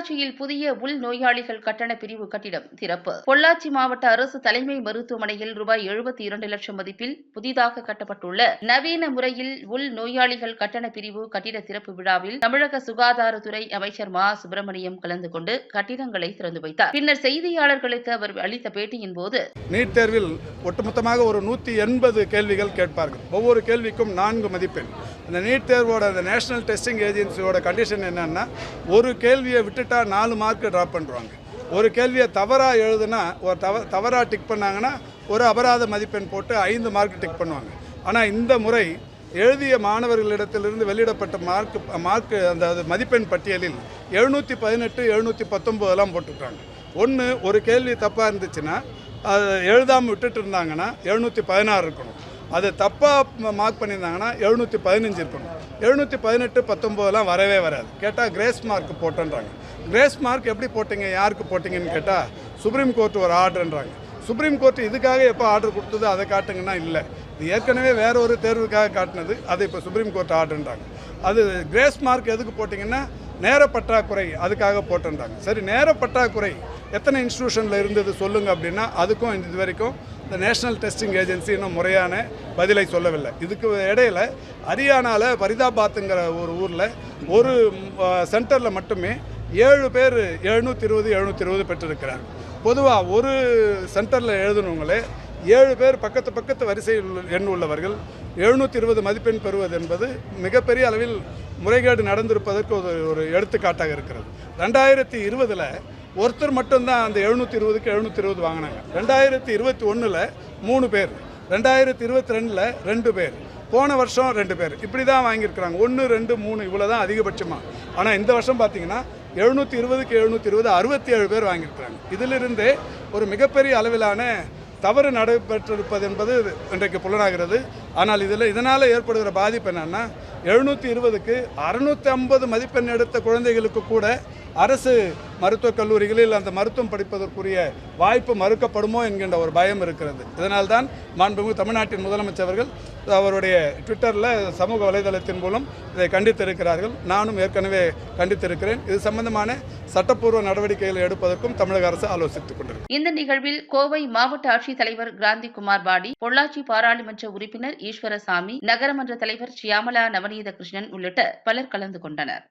பொள்ளாச்சியில் புதிய உள் நோயாளிகள் கட்டண பிரிவு கட்டிடம் திறப்பு. பொள்ளாச்சி மாவட்ட அரசு தலைமை மருத்துவமனையில் ரூபாய் எழுபத்தி இரண்டு லட்சம் மதிப்பில் புதிதாக கட்டப்பட்டுள்ள நவீன முறையில் உள் நோயாளிகள் கட்டண பிரிவு கட்டிட திறப்பு விழாவில் தமிழக சுகாதாரத்துறை அமைச்சர் மா. சுப்பிரமணியம் கலந்து கொண்டு கட்டிடங்களை திறந்து வைத்தார். பின்னர் செய்தியாளர்களுக்கு அவர் அளித்த பேட்டியின் போது நீட் தேர்வில் ஒட்டுமொத்தமாக ஒரு நூத்தி எண்பது கேள்விகள் கேட்பார்கள். ஒவ்வொரு கேள்விக்கும் நான்கு மதிப்பெண். இந்த நீட் தேர்வோட அந்த நேஷனல் டெஸ்டிங் ஏஜென்சியோட கண்டிஷன் என்னென்னா ஒரு கேள்வியை விட்டுட்டா நாலு மார்க் ட்ராப் பண்ணுறாங்க ஒரு கேள்வியை தவறாக எழுதுனா ஒரு தவ தவறாக டிக் பண்ணாங்கன்னா ஒரு அபராத மதிப்பெண் போட்டு ஐந்து மார்க் டிக் பண்ணுவாங்க. ஆனால் இந்த முறை எழுதிய மாணவர்களிடத்திலிருந்து வெளியிடப்பட்ட மார்க் மார்க் அந்த அது மதிப்பெண் பட்டியலில் எழுநூற்றி பதினெட்டு எழுநூற்றி பத்தொம்போதெல்லாம் போட்டுருக்காங்க. ஒன்று ஒரு கேள்வி தப்பாக இருந்துச்சுன்னா அது எழுதாமல் விட்டுட்டு இருந்தாங்கன்னா எழுநூற்றி பதினாறு இருக்கணும். அது தப்பாக மார்க் பண்ணியிருந்தாங்கன்னா எழுநூற்றி பதினஞ்சு இருக்கணும். எழுநூற்றி பதினெட்டு பத்தொம்போதெல்லாம் வரவே வராது. கேட்டால் கிரேஸ் மார்க் போட்டேன்றாங்க. கிரேஸ் மார்க் எப்படி போட்டீங்க? யாருக்கு போட்டீங்கன்னு கேட்டால் சுப்ரீம் கோர்ட் ஒரு ஆர்டர்ன்றாங்க. சுப்ரீம் கோர்ட் இதுக்காக எப்போ ஆர்டர் கொடுத்தது? அதை காட்டுங்கன்னா இல்லை. இது ஏற்கனவே வேற ஒரு தேர்வுக்காக காட்டினது. அதை இப்போ சுப்ரீம் கோர்ட் ஆர்டர்ன்றாங்க. அது கிரேஸ் மார்க் எதுக்கு போட்டிங்கன்னா நேர பற்றாக்குறை அதுக்காக போட்டுன்றாங்க. சரி நேர பற்றாக்குறை எத்தனை இன்ஸ்டியூஷனில் இருந்தது சொல்லுங்க அப்படின்னா அதுக்கும் இது வரைக்கும் இந்த நேஷனல் டெஸ்டிங் ஏஜென்சி இன்னும் முறையான பதிலை சொல்லவில்லை. இதுக்கு இடையில ஹரியானாவில் பரிதாபாத்துங்கிற ஒரு ஊரில் ஒரு சென்டரில் மட்டுமே ஏழு பேர் எழுநூற்றி இருபது எழுநூற்றி இருபது பெற்றிருக்கிறார். பொதுவாக ஒரு சென்டரில் எழுதுனவங்களே ஏழு பேர் பக்கத்து பக்கத்து வரிசையில் எண் உள்ளவர்கள் எழுநூற்றி இருபது மதிப்பெண் பெறுவது என்பது மிகப்பெரிய அளவில் முறைகேடு நடந்திருப்பதற்கு ஒரு ஒரு எடுத்துக்காட்டாக இருக்கிறது. ரெண்டாயிரத்தி இருபதில் ஒருத்தர் மட்டும்தான் அந்த எழுநூற்றி இருபதுக்கு எழுநூற்றி இருபது வாங்கினாங்க. ரெண்டாயிரத்தி இருபத்தி ஒன்றில் மூணு பேர். ரெண்டாயிரத்தி இருபத்தி ரெண்டில் ரெண்டு பேர். போன வருஷம் ரெண்டு பேர். இப்படி தான் வாங்கியிருக்கிறாங்க. ஒன்று ரெண்டு மூணு இவ்வளோ தான் அதிகபட்சமாக ஆனால் இந்த வருஷம் பார்த்தீங்கன்னா எழுநூற்றி இருபதுக்கு எழுநூற்றி இருபது அறுபத்தி ஏழு பேர் வாங்கியிருக்கிறாங்க. இதிலிருந்தே ஒரு மிகப்பெரிய அளவிலான தவறு நடைபெற்றிருப்பது என்பது இன்றைக்கு புலனாகிறது. ஆனால் இதில் இதனால் ஏற்படுகிற பாதிப்பு என்னென்னா எழுநூற்றி இருபதுக்கு அறுநூற்றி ஐம்பது மதிப்பெண் எடுத்த குழந்தைகளுக்கு கூட அரசு மருத்துவக் கல்லூரிகளில் அந்த மருத்துவம் படிப்பதற்குரிய வாய்ப்பு மறுக்கப்படுமோ என்கின்ற ஒரு பயம் இருக்கிறது. இதனால்தான் மாண்புமிகு தமிழ்நாட்டின் முதலமைச்சர் அவர்கள் அவருடைய ட்விட்டரில் சமூக வலைதளத்தின் மூலம் இதை கண்டித்திருக்கிறார்கள். நானும் ஏற்கனவே கண்டித்திருக்கிறேன். இது சம்பந்தமான சட்டப்பூர்வ நடவடிக்கைகளை எடுப்பதற்கும் தமிழக அரசு ஆலோசித்துக் கொண்டிருக்கிறது. இந்த நிகழ்வில் கோவை மாவட்ட ஆட்சித்தலைவர் கிராந்தி குமார் பாடி பொள்ளாச்சி பாராளுமன்ற உறுப்பினர் ஈஸ்வரசாமி நகரமன்ற தலைவர் சியாமலா நவநீத கிருஷ்ணன் உள்ளிட்ட பலர் கலந்து கொண்டனர்.